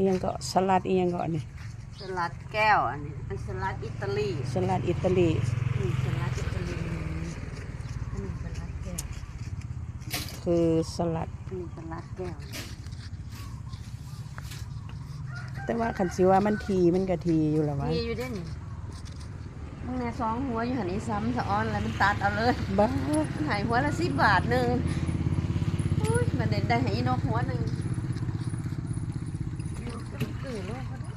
อียังก็สลัดอียังก็นี่สลัดแก้วอันนี้อันสลัดอิตาลีสลัดอิตาลีนี่สลัดอิตาลีอันนี้สลัดแก้วคือสลัดอันนี้สลัดแก้วแต่ว่าคันสิว่ามันทีมันก็ทีอยู่แล้ววะมีอยู่เด้นี่มึงเนี่ยสองหัวอยู่หันนี้ซ้ำสะออนแล้วมันตัดเอาเลยบ้ามันใหายหัวละสิบบาทหนึ่งอุ้ยมันเด็ดได้ใหายนกหัวหนึ่งตื่นโลกก็ได้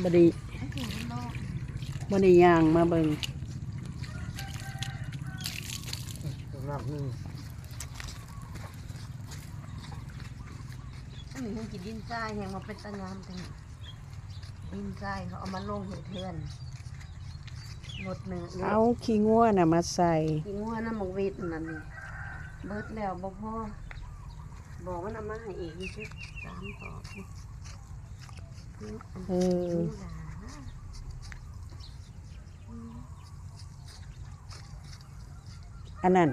บไดีตื่นโลกบไดีย่างมาเบิ่งนับหนึ่งอันนี้ยังกินดินทรายยังมาเป็นตะงามจังดินทรายเขาเอามาลงเหือเทือนหมดหนึ่งเอาขี้งัวน่ะมาใส่กินหัวน้ำมักวิดนั่นนี่เบิดแล้วบ่พอบอกว่าเอามาให้อีกนี่สิสามต่อนี่ เออนี่ล่ะอันนั้น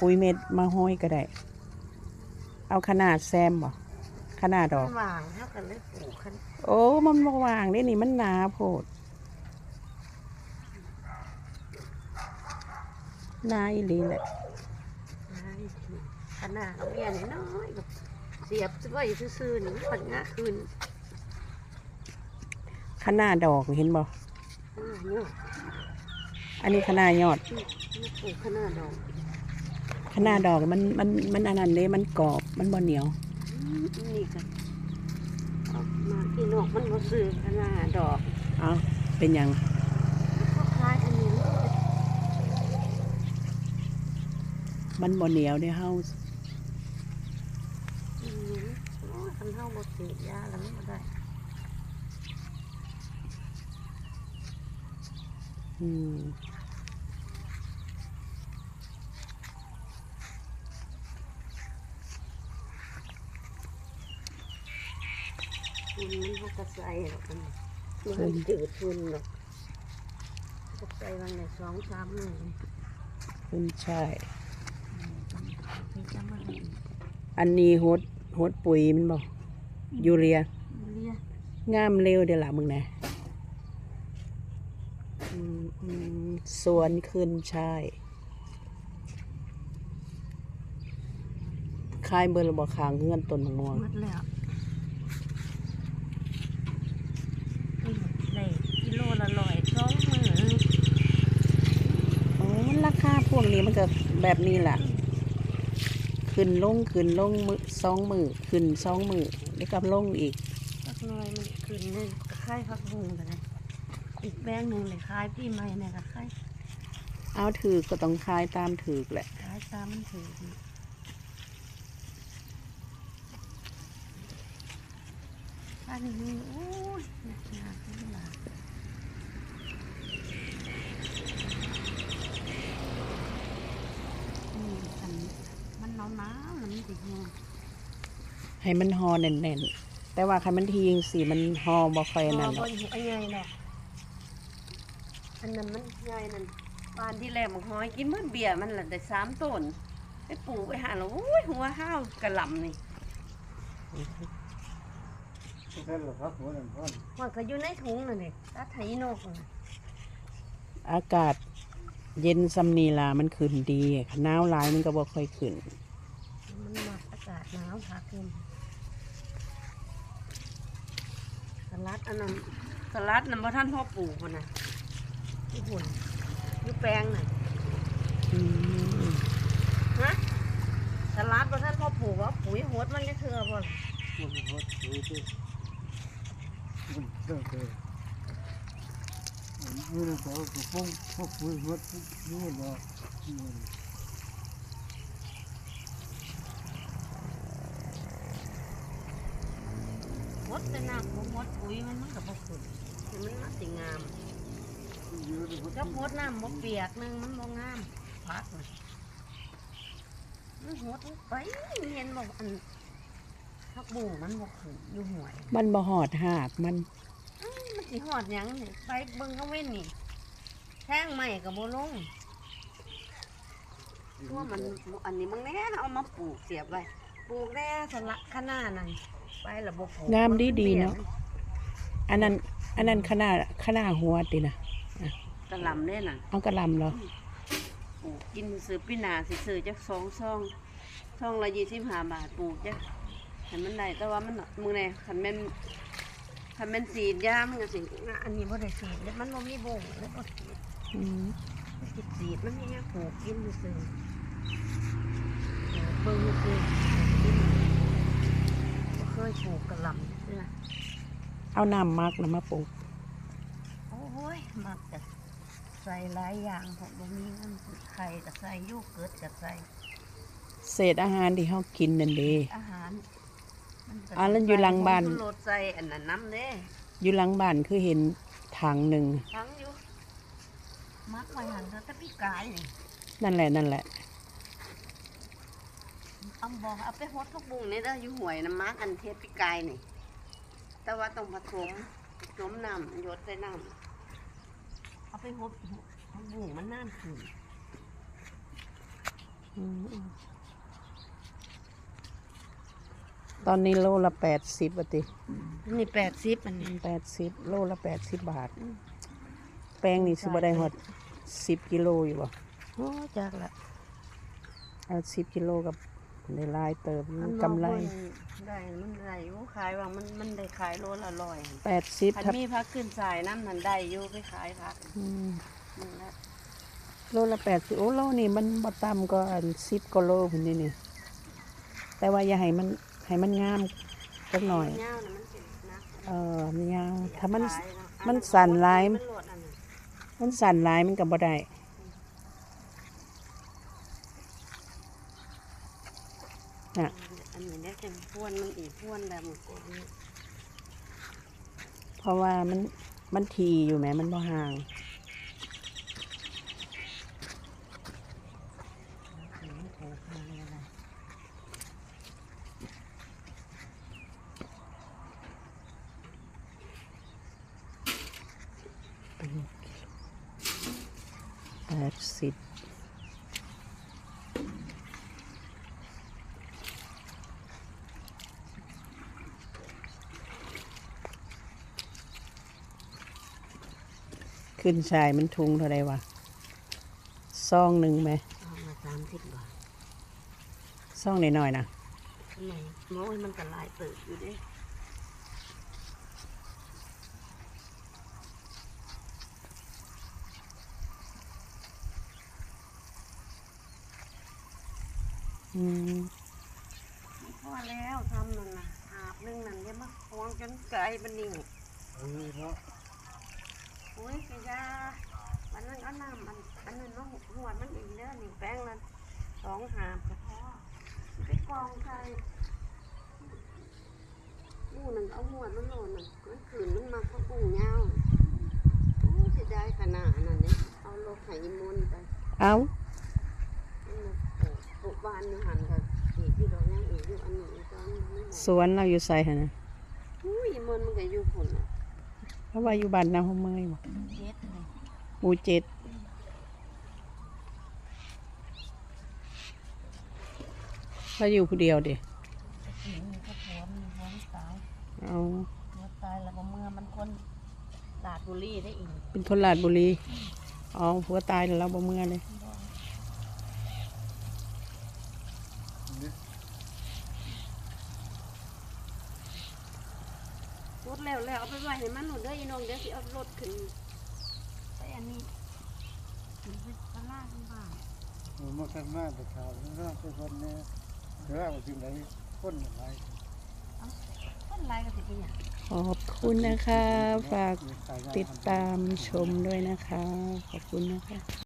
ปุ๋ยเม็ดมาห้อยก็ได้ เอาขนาดแซมบ่ขนาดดอก วางเท่ากันเลยปลูกคันโอ้ มันบ่วางได้นี่มันหนาโพดหนาอีหลีแหละขนาดเอาเมียนี่น้อยแบบเสียบไว้ซื่อๆนี่มันปัญญาคืน ขนาดดอกเห็นบ่ขนาดเนาะอันนี้ขนาดยอดนี่ปลูกขนาดดอกขนาดดอกมันมันมันอันนั้นเด้มันกรอบมันบ่เหนียวอืมนี่กันเอามาที่นอกมันบ่ซื้อขนาดดอกเอาเป็นหยังก็คล้ายอันนี้มันบ่เหนียวได้เฮาอืมโอ้ยคันเฮาบ่ฉีดยาแล้วมันบ่ได้ อืมทุนมันบ่กระใสหรอกมันมันจืดทุนหรอกกระใสวันละสองสามมื้อขึ้นใช่ไปจำมาให้อันนี้โหดโหดปุ๋ยมันบ่ยูเรียเรีย งามเร็วเดี๋ยวล่ะมึงนะอืมอืม สวนขึ้นใช่คายเบอร์ระบอคางเงื่อนต้นมะม่วงหมดแล้วนี่ได้กิโลละร้อยสองมื้ออ๋อมันราคาพวกนี้มันก็แบบนี้แหละขึ้นลงขึ้นลงมือสองมือขึ้นสองมือแล้วก็ลงอีกสักหน่อยมันขึ้นเลยคล้ายผักบุ้งกันนะ อีกแบงค์หนึ่งเลยคล้ายปีใหม่เนี่ยก็คล้ายเอาถือก็ต้องคายตามถือแหละคล้ายตามมันถือดีอันนี้โอ้ยหนักหนาขึ้นมาอืมอันมันหนาวหนาวๆแล้วมันติดแห้งให้มันหอแน่นๆ แต่ว่าคันมันทีงสีมันหอบ่ค่อยอ๋นั่อนหรบอกนหัวใหญ่เนาะ อันนั้นมันใหญ่นั่นปานที่แรกมันหอยกินเมื่อเบียร์มันละได้สามต้นไปปลูกไปหาแล้วโอ้ยหัวห้าวกระหล่ำนี่แค่ละครับหัวหนึ่งพันมันก็อยู่ในถุงนั่นเองตัดไถนกน่ะอากาศเย็นซำนีลามันขึ้นดีหนาวหลายมันก็บ่ค่อยขึ้น มันมักอากาศหนาวพักขึ้นสลัดอันนั้นสลัดนั่นพระท่านพ่อปลูกมันนะ ที่หุ่นอยู่แปลงน่ะอืมฮะสลัดพระท่านพ่อปลูกว่าปุ๋ยโหดมันจะเถื่อบ่ล่ะมันเป็นหัวถือที่มันเสื่อมเลยนี่นะเขาก็พุ่งพวกคุยหัวนี่ว่าหดแต่น้ำบ่หดปุ๋ยมันมันก็บ่ขึ้นมันมันสิงาม อยู่ในหัวก็หดน้ำบ่เปียกหนึงมันบ่งามพักน่ะมันหดไปเห็นบ่อันผักบุ้งมันบ่ขึ้นอยู่ห่วย มันบ่หอดหากมันมันสิหอดหยังนี่ไปเบิ่งเขาเว้นนี่แท่งใหม่กับโบลงเพราะว่ามันอันนี้มึงแน่เอามาปลูกเสียบไว้ปลูกแน่สละขนาดนั่นไปละบ่ปลูกงามดีดีมัเนาะ อันนั้น อันนั้นขนาดขนาดหัวตินะ กระหลำเนี่ยน่ะเอากระหลำเหรอปลูกกินซื้อปีหนาสิซื้อจักสองซองซองละยี่สิบห้าบาทปลูกจักให้มันได้แต่ว่ามันมือไหนคันแม่นคันแม่นสีดยามันก็สิอะอันนี้บ่ได้สีดแล้วมันบ่มีบ่งแล้วบ่สีดอืมสิสีดมันมีแค่ปลูกกินซื่อๆปลูกเบิ่งซื่อๆกินบ่เคยปลูกกระหลำเด้อเอาน้ำมักนะมาปลูกโอ้ยมักจะใส่หลายอย่างผมบ่มีเงินซื้อไข่ก็ใส่โยเกิร์ตก็ใส่เศษอาหารที่เขากินนั่นเดีอาหารมันก็อ่าแล้วอยู่หลังบ้าน ผงชูรสใส่อันนั้นน้ำเด้อยู่หลังบ้านคือเห็นถังหนึ่งทั้งอยู่มักไว้หันก็ตะพี่กายนี่นั่นแหละนั่นแหละ เอาบอกเอาไปฮดทุกบุงนี่เด้ออยู่ห่วยน้ำมักอันเทศพี่กายนี่ แต่ว่าต้องผสมผสมน้ำหยดใส่น้ำ เอาไปฮดทุกบุงมันน้ำขึ้นอืมตอนนี้โลละแปดสิบอะตินี่แปดสิบอันนี้แปดสิบโลละแปดสิบบาท แป้งนี่สิบ่ได้หอดสิบกิโลอยู่บ่โอ้จากละเอาสิบกิโลกับ ในลายเติมอันกำไรบอกว่าได้มันได้อยู่ขายว่ามันมันได้ขายโลละร้อยแปดสิบคันทับมีพักขึ้นสายน้ำนันได้อยู่ไปขายพักอืมมึงละโลละแปดสิบโอ้โลนี่มันบ่ต่ำก็อันสิบกิโลพุ่นนี่นี่ แต่ว่าอย่าให้มันให้มันงามจักหน่อยเงาน่ะมันสินะเออมันยาวถ้ามันขายเาะมันสั่นหลายมันโหลดอันนั้นมันสั่นหลายมันก็บ่ได้ น่ะอันนี้ได้เป็นพวนมันอีกพวนแบบหมดนี้เพราะว่ามันมันทีอยู่แหมมันบ่ห่างมันโผล่มาเลยนะแปดสิบ ขึ้นชายมันทุงเท่าไรวะซองหนึ่งไหมเอามาสามสิบบาทซองหน่อยๆนะทำไมโม้ยมันก็หลายเติบอยู่เด้อืมพอแล้วทำนั่นน่ะอาบนึงนั่นเดี๋ยวมาควงจนไกลบันนิ่งเออเนาะ อุ้ยกยามันนั่นเอาน้ำมันอันนั้นน้องหัวมันอีกเด้อนี่แป้งนั้นสองหาบก็พอไปกองใส่หมูหนึ่งเอาหัวมันโหล่นน่ะมันขืนมันมาเขากุ้งยาวโอ้จะได้ขนาดนั้นเนี่ยเอารถไถมุนไปเอาปลูกบ้านนี่หันกับอีกที่เรายังอีกอยู่อันนี้ตอนนี้สวนเราอยู่ใส่หนนะอุ้ยมันมันก็อยู่ผุนอะ เพราะว่าอยู่บ้านนาหัวเมยบ่เฮ็ดเลยหมู่เจ็ดเราอยู่ผู้เดียวดิกินก็ผัวมันผัวมันตายเอาผัวตายแล้วก็เมื่อมันคนลาดบุรีได้อีกเป็นคนลาดบุรีอ๋อผัวตายแล้วเราบ่เมื่อเลยรถแล้วแล้วเอาไปไว้ให้ มันหนูเด้ออีน้องเดี๋ยวสิเอารถขึ้นไปอันนี้ขึ้นไปตลาดบ้านมันมาข้างหน้าไปข่าวข้างหน้าเป็นคนเนี่ยเดี๋ยวเอาสิ่งไหนคนอะไรต้นไรก็สิเป็นอย่างขอบคุณนะคะ ฝากติดตามชมด้วยนะคะ ขอบคุณนะคะ